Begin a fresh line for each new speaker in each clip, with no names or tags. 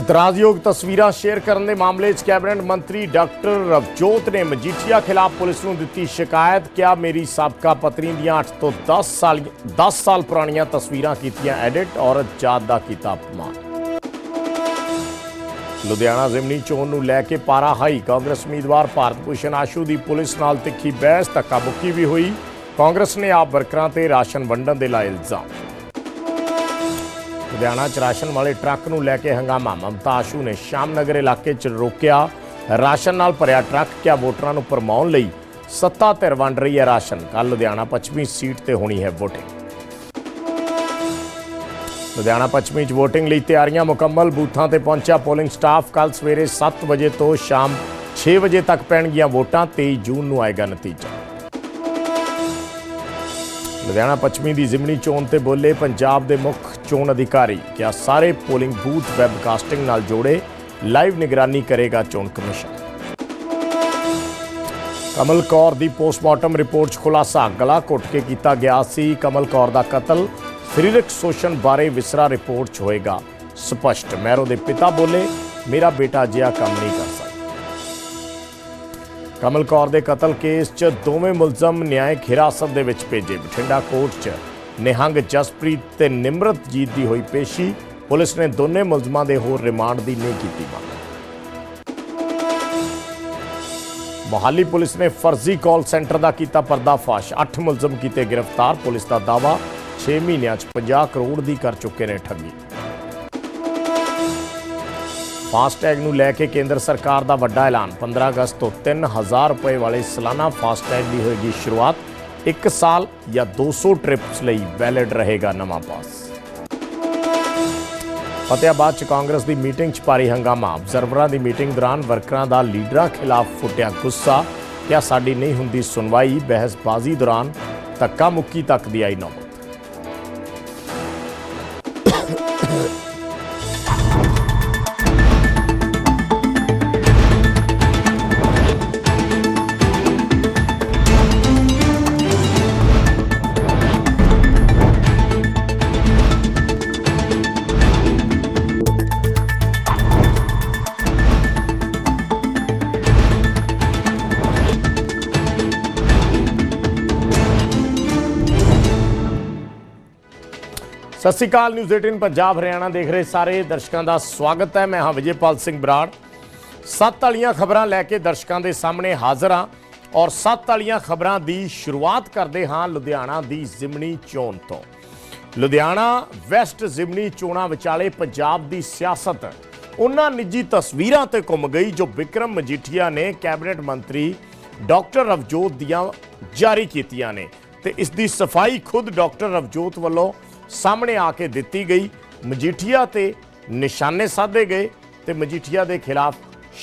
ਇਤਰਾਜ਼ਯੋਗ ਤਸਵੀਰਾਂ ਸ਼ੇਅਰ ਕਰਨ ਦੇ ਮਾਮਲੇ 'ਚ ਕੈਬਨਿਟ ਮੰਤਰੀ ਡਾਕਟਰ ਰਵਜੋਤ ਨੇ ਮਜੀਠੀਆ ਖਿਲਾਫ ਪੁਲਿਸ ਨੂੰ ਦਿੱਤੀ ਸ਼ਿਕਾਇਤ, ਕਿਹਾ ਮੇਰੀ ਸਾਬਕਾ ਪਤਨੀ ਦੀਆਂ 8 ਤੋਂ 10 ਸਾਲ 10 ਸਾਲ ਪੁਰਾਣੀਆਂ ਤਸਵੀਰਾਂ ਕੀਤੀਆਂ ਐਡਿਟ, ਔਰਤ ਜਾਤ ਦਾ ਕੀਤਾ ਅਪਮਾਨ। ਲੁਧਿਆਣਾ ਜ਼ਿਮਨੀ ਚੋਣ ਨੂੰ ਲੈ ਕੇ ਪਾਰਾ ਹਾਈ, ਕਾਂਗਰਸ ਉਮੀਦਵਾਰ ਭਾਰਤ ਭੂਸ਼ਣ ਆਸ਼ੂ ਦੀ ਪੁਲਿਸ ਨਾਲ ਤਿੱਖੀ ਬਹਿਸ, ਧੱਕਾ ਮੁੱਕੀ ਵੀ ਹੋਈ। ਕਾਂਗਰਸ ਨੇ ਆਪ ਵਰਕਰਾਂ ਤੇ ਰਾਸ਼ਨ ਵੰਡਣ ਦੇ ਲਾਏ ਇਲਜ਼ਾਮ। ਲੁਧਿਆਣਾ ਚ ਰਾਸ਼ਨ ਵਾਲੇ ਟਰੱਕ ਨੂੰ ਲੈ ਕੇ ਹੰਗਾਮਾ। ਮਮਤਾ ਆਸ਼ੂ ਨੇ ਸ਼ਾਮਨਗਰ ਇਲਾਕੇ ਚ ਰੋਕਿਆ। ਰਾਸ਼ਨ ਨਾਲ ਭਰਿਆ ਟਰੱਕ ਕਿਆ ਵੋਟਰਾਂ ਨੂੰ ਭਰਮਾਉਣ ਲਈ ਸੱਤਾ ਧਿਰ ਵੰਡ ਰਹੀ ਹੈ ਰਾਸ਼ਨ? ਕੱਲ ਲੁਧਿਆਣਾ ਪੱਛਮੀ ਸੀਟ ਤੇ ਹੋਣੀ ਹੈ VOTING ਲੁਧਿਆਣਾ ਪੱਛਮੀ ਚ VOTING ਲਈ ਤਿਆਰੀਆਂ ਮੁਕੰਮਲ। ਬੂਥਾਂ ਤੇ ਪਹੁੰਚਿਆ ਪੋਲਿੰਗ ਸਟਾਫ। ਕੱਲ ਸਵੇਰੇ 7 ਵਜੇ ਤੋਂ ਸ਼ਾਮ 6 ਵਜੇ ਤੱਕ ਪੈਣਗੀਆਂ ਵੋਟਾਂ। 23 ਜੂਨ ਨੂੰ ਆਏਗਾ ਨਤੀਜਾ। ਲੁਧਿਆਣਾ ਪੱਛਮੀ ਦੀ ਜ਼ਿਮਨੀ ਚੋਣ ਤੇ ਬੋਲੇ ਪੰਜਾਬ ਦੇ ਮੁੱਖ ਚੋਣ ਅਧਿਕਾਰੀ ਕਿ ਸਾਰੇ ਪੋਲਿੰਗ ਬੂਥ ਵੈਬਕਾਸਟਿੰਗ ਨਾਲ ਜੋੜੇ, ਲਾਈਵ ਨਿਗਰਾਨੀ ਕਰੇਗਾ ਚੋਣ ਕਮਿਸ਼ਨ। ਕਮਲ ਕੌਰ ਦੀ ਪੋਸਟਮਾਰਟਮ ਰਿਪੋਰਟ 'ਚ ਖੁਲਾਸਾ, ਗਲਾ ਘੁੱਟ ਕੇ ਕੀਤਾ ਗਿਆ ਸੀ। ਕਮਲ ਕੌਰ ਦਾ ਕਤਲ ਸਰੀਰਕ ਸ਼ੋਸ਼ਣ ਬਾਰੇ ਵਿਸਰਾ ਰਿਪੋਰਟ 'ਚ ਹੋਏਗਾ। ਸਪਸ਼ਟ ਮੈਰੋ ਦੇ ਪਿਤਾ ਬੋਲੇ, ਮੇਰਾ ਬੇਟਾ ਜਿਹਾ ਕੰਮ ਨਹੀਂ ਕਰ ਸਕਦਾ। ਕਮਲ ਕੌਰ ਦੇ ਕਤਲ ਕੇਸ 'ਚ ਦੋਵੇਂ ਮੁਲਜ਼ਮ ਨਿਆਇਕ ਹਿਰਾਸਤ ਦੇ ਵਿੱਚ ਭੇਜੇ, ਬਠਿੰਡਾ ਕੋਰਟ 'ਚ ਨਿਹੰਗ ਜਸਪ੍ਰੀਤ ਤੇ ਨਿਮਰਤਜੀਤ ਦੀ ਹੋਈ ਪੇਸ਼ੀ ਪੁਲਿਸ ਨੇ ਦੋਨੇ ਮੁਲਜ਼ਮਾਂ ਦੇ ਹੋਰ ਰਿਮਾਂਡ ਦੀ ਨਹੀਂ ਕੀਤੀ ਮੰਗ। ਮੋਹਾਲੀ ਪੁਲਿਸ ਨੇ ਫਰਜ਼ੀ ਕਾਲ ਸੈਂਟਰ ਦਾ ਕੀਤਾ ਪਰਦਾਫਾਸ਼। 8 ਮੁਲਜ਼ਮ ਕੀਤੇ ਗ੍ਰਿਫਤਾਰ। ਪੁਲਿਸ ਦਾ ਦਾਵਾ 6 ਮਹੀਨਿਆਂ 'ਚ 50 ਕਰੋੜ ਦੀ ਕਰ ਚੁੱਕੇ ਨੇ ਠੱਗੀ। ਫਾਸਟੈਗ ਨੂੰ ਲੈ ਕੇ ਕੇਂਦਰ ਸਰਕਾਰ ਦਾ ਵੱਡਾ ਐਲਾਨ। 15 ਅਗਸਤ ਤੋਂ 3000 ਰੁਪਏ ਵਾਲੇ ਸਾਲਾਨਾ ਫਾਸਟੈਗ ਦੀ ਹੋਏਗੀ ਸ਼ੁਰੂਆਤ। 1 ਸਾਲ ਜਾਂ 200 ਟ੍ਰਿਪਸ ਲਈ ਵੈਲਿਡ ਰਹੇਗਾ ਨਵਾਂ ਪਾਸ ਫਤਿਆਬਾਦ ਚ ਕਾਂਗਰਸ ਦੀ ਮੀਟਿੰਗ ਚ ਭਾਰੀ ਹੰਗਾਮਾ। ਅਬਜ਼ਰਵਰਾਂ ਦੀ ਮੀਟਿੰਗ ਦੌਰਾਨ ਵਰਕਰਾਂ ਦਾ ਲੀਡਰਾਂ ਖਿਲਾਫ ਫੁੱਟਿਆ ਗੁੱਸਾ। ਕਿਆ ਸਾਡੀ ਨਹੀਂ ਹੁੰਦੀ ਸੁਣਵਾਈ, ਬਹਿਸਬਾਜ਼ੀ ਦੌਰਾਨ ਧੱਕਾ ਮੁੱਕੀ ਤੱਕ ਦੀ ਆਈ ਨੌਬਤ। ਸਤਿ ਸ਼੍ਰੀ ਅਕਾਲ ਨਿਊਜ਼ 18 ਪੰਜਾਬ, ਹਰਿਆਣਾ ਦੇਖ ਰਹੇ ਸਾਰੇ ਦਰਸ਼ਕਾਂ ਦਾ ਸਵਾਗਤ ਹੈ। ਮੈਂ ਹਾਂ ਵਿਜੇਪਾਲ ਸਿੰਘ ਬਰਾੜ। ਸੱਤ ਵਾਲੀਆਂ ਖਬਰਾਂ ਲੈ ਕੇ ਦਰਸ਼ਕਾਂ ਦੇ ਸਾਹਮਣੇ ਹਾਜ਼ਰ ਹਾਂ ਔਰ ਸੱਤ ਵਾਲੀਆਂ ਖਬਰਾਂ ਦੀ ਸ਼ੁਰੂਆਤ ਕਰਦੇ ਹਾਂ ਲੁਧਿਆਣਾ ਦੀ ਜ਼ਿਮਨੀ ਚੋਣ ਤੋਂ। ਲੁਧਿਆਣਾ ਵੈਸਟ ਜ਼ਿਮਨੀ ਚੋਣਾਂ ਵਿਚਾਲੇ ਪੰਜਾਬ ਦੀ ਸਿਆਸਤ। ਉਹਨਾਂ ਨਿੱਜੀ ਤਸਵੀਰਾਂ ਤੇ ਘੁੰਮ ਗਈ ਜੋ ਵਿਕਰਮ ਮਜੀਠੀਆ ਨੇ ਕੈਬਨਿਟ ਮੰਤਰੀ ਡਾਕਟਰ ਰਵਜੋਤ ਦੀਆਂ ਜਾਰੀ ਕੀਤੀਆਂ ਨੇ। ਤੇ ਇਸ ਦੀ ਸਫ਼ਾਈ ਖੁਦ ਡਾਕਟਰ ਰਵਜੋਤ ਵੱਲੋਂ ਸਾਹਮਣੇ ਆ ਕੇ ਦਿੱਤੀ ਗਈ। ਮਜੀਠੀਆ ਤੇ ਨਿਸ਼ਾਨੇ ਸਾਧੇ ਗਏ ਤੇ ਮਜੀਠੀਆ ਦੇ ਖਿਲਾਫ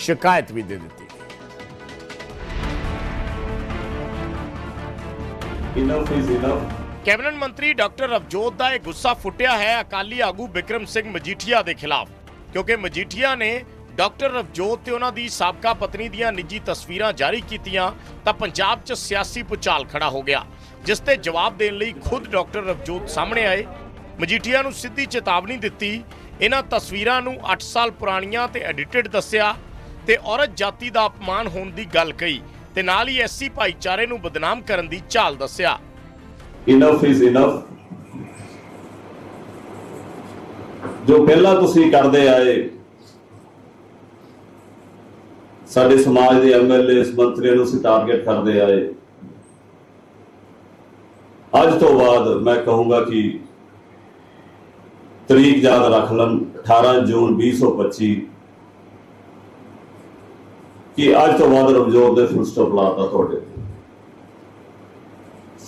ਸ਼ਿਕਾਇਤ ਵੀ ਦੇ ਦਿੱਤੀ
is enough.
ਕੈਬਨਿਟ ਮੰਤਰੀ ਡਾਕਟਰ ਰਵਜੋਤ ਦਾ ਇਹ ਗੁੱਸਾ ਫੁੱਟਿਆ ਹੈ ਅਕਾਲੀ ਆਗੂ ਵਿਕਰਮ ਸਿੰਘ ਮਜੀਠੀਆ ਦੇ ਖਿਲਾਫ ਕਿਉਂਕਿ ਮਜੀਠੀਆ ਨੇ ਡਾਕਟਰ ਰਵਜੋਤ ਤੇ ਉਹਨਾਂ ਦੀ ਸਾਬਕਾ ਪਤਨੀ ਦੀਆਂ ਨਿੱਜੀ ਤਸਵੀਰਾਂ ਜਾਰੀ ਕੀਤੀਆਂ ਤਾਂ ਪੰਜਾਬ 'ਚ ਸਿਆਸੀ ਪੁਚਾਲ ਖੜਾ ਹੋ ਗਿਆ। ਜਿਸ ਤੇ ਜਵਾਬ ਦੇਣ ਲਈ ਖੁਦ ਡਾਕਟਰ ਰਵਜੋਤ ਸਾਹਮਣੇ ਆਏ। ਮਜੀਠੀਆ ਨੂੰ ਸਿੱਧੀ ਚੇਤਾਵਨੀ ਦਿੱਤੀ। ਇਹਨਾਂ ਤਸਵੀਰਾਂ ਨੂੰ 8 ਸਾਲ ਪੁਰਾਣੀਆਂ ਤੇ ਐਡਿਟਡ ਦੱਸਿਆ ਤੇ ਔਰਤ ਜਾਤੀ ਦਾ ਅਪਮਾਨ ਹੋਣ ਦੀ ਗੱਲ ਕਹੀ ਤੇ ਨਾਲ ਹੀ ਐਸਸੀ ਭਾਈਚਾਰੇ ਨੂੰ ਬਦਨਾਮ ਕਰਨ ਦੀ ਚਾਲ ਦੱਸਿਆ।
Enough is enough. ਜੋ ਪਹਿਲਾਂ ਤੁਸੀਂ ਕਰਦੇ ਆਏ, ਸਾਡੇ ਸਮਾਜ ਦੇ ਐਮਐਲਏ ਮੰਤਰੀਆਂ ਨੂੰ ਅਸੀਂ ਟਾਰਗੇਟ ਕਰਦੇ ਆਏ। ਅੱਜ ਤੋਂ ਬਾਅਦ ਮੈਂ ਕਹੂੰਗਾ ਕਿ ਤਰੀਕ ਯਾਦ ਰੱਖ ਲੰ 18 ਜੂਨ 2025 ਕਿ ਅੱਜ ਤੋਂ ਬਾਅਦ ਰਮਜੋਤ ਦੇ ਫੁੱਲ ਸਟਾਪ ਲਾਤਾ ਤੁਹਾਡੇ।